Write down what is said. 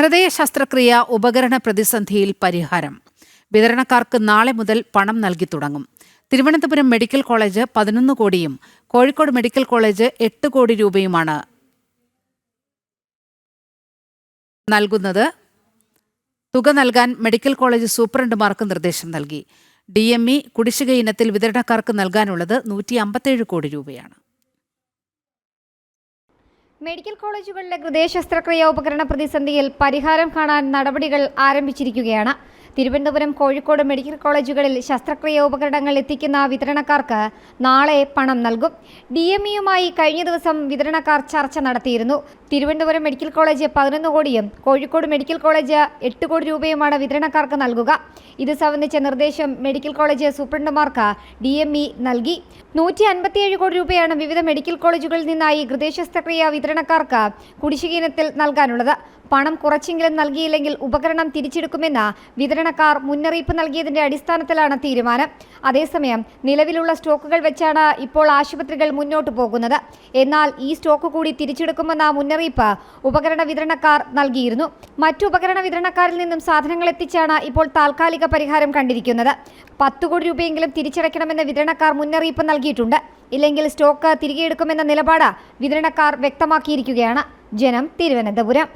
ഹൃദയ ശസ്ത്രക്രിയ ഉപകരണ പ്രതിസന്ധിയിൽ പരിഹാരം. വിതരണക്കാർക്ക് നാളെ മുതൽ പണം നൽകി തുടങ്ങും. തിരുവനന്തപുരം മെഡിക്കൽ കോളേജ് പതിനൊന്ന് കോടിയും കോഴിക്കോട് മെഡിക്കൽ കോളേജ് എട്ട് കോടി രൂപയുമാണ് നൽകുന്നത്. തുക നൽകാൻ മെഡിക്കൽ കോളേജ് സൂപ്രണ്ടുമാർക്ക് നിർദ്ദേശം നൽകി. ഡി എം ഇ കുടിശ്ശിക ഇനത്തിൽ വിതരണക്കാർക്ക് നൽകാനുള്ളത് നൂറ്റി അമ്പത്തേഴ് കോടി രൂപയാണ്. മെഡിക്കൽ കോളേജുകളിലെ ഹൃദയ ശസ്ത്രക്രിയ ഉപകരണ പ്രതിസന്ധിയിൽ പരിഹാരം കാണാൻ നടപടികൾ ആരംഭിച്ചിരിക്കുകയാണ്. തിരുവനന്തപുരം കോഴിക്കോട് മെഡിക്കൽ കോളേജുകളിൽ ശസ്ത്രക്രിയ ഉപകരണങ്ങൾ എത്തിക്കുന്ന വിതരണക്കാർക്ക് നാളെ പണം നൽകും. ഡി എം ഇയുമായി കഴിഞ്ഞ ദിവസം വിതരണക്കാർ ചർച്ച നടത്തിയിരുന്നു. തിരുവനന്തപുരം മെഡിക്കൽ കോളേജ് പതിനൊന്ന് കോടിയും കോഴിക്കോട് മെഡിക്കൽ കോളേജ് എട്ട് കോടി രൂപയുമാണ് വിതരണക്കാർക്ക് നൽകുക. ഇത് സംബന്ധിച്ച നിർദ്ദേശം മെഡിക്കൽ കോളേജ് സൂപ്രണ്ടുമാർക്ക് ഡി എം ഇ നൽകി. നൂറ്റി അൻപത്തിയേഴ് കോടി രൂപയാണ് വിവിധ മെഡിക്കൽ കോളേജുകളിൽ നിന്നായി ഹൃദയ ശസ്ത്രക്രിയ വിതരണക്കാർക്ക് കുടിശ്ശിക ഇനത്തിൽ നൽകാനുള്ളത്. പണം കുറച്ചെങ്കിലും നൽകിയില്ലെങ്കിൽ ഉപകരണം തിരിച്ചെടുക്കുമെന്ന് വിതരണക്കാർ മുന്നറിയിപ്പ് നൽകിയതിന്റെ അടിസ്ഥാനത്തിലാണ് തീരുമാനം. അതേസമയം നിലവിലുള്ള സ്റ്റോക്കുകൾ വെച്ചാണ് ഇപ്പോൾ ആശുപത്രികൾ മുന്നോട്ട് പോകുന്നത്. എന്നാൽ ഈ സ്റ്റോക്ക് കൂടി തിരിച്ചെടുക്കുമെന്ന മുന്നറിയിപ്പ് ഉപകരണ വിതരണക്കാർ നൽകിയിരുന്നു. മറ്റു ഉപകരണ വിതരണക്കാരിൽ നിന്നും സാധനങ്ങൾ എത്തിച്ചാണ് ഇപ്പോൾ താൽക്കാലിക പരിഹാരം കണ്ടിരിക്കുന്നത്. പത്ത് കോടി രൂപയെങ്കിലും തിരിച്ചടയ്ക്കണമെന്ന് വിതരണക്കാർ മുന്നറിയിപ്പ് നൽകിയിട്ടുണ്ട്. ഇല്ലെങ്കിൽ സ്റ്റോക്ക് തിരികെ എടുക്കുമെന്ന നിലപാട് വിതരണക്കാർ വ്യക്തമാക്കിയിരിക്കുകയാണ്. ജനം തിരുവനന്തപുരം.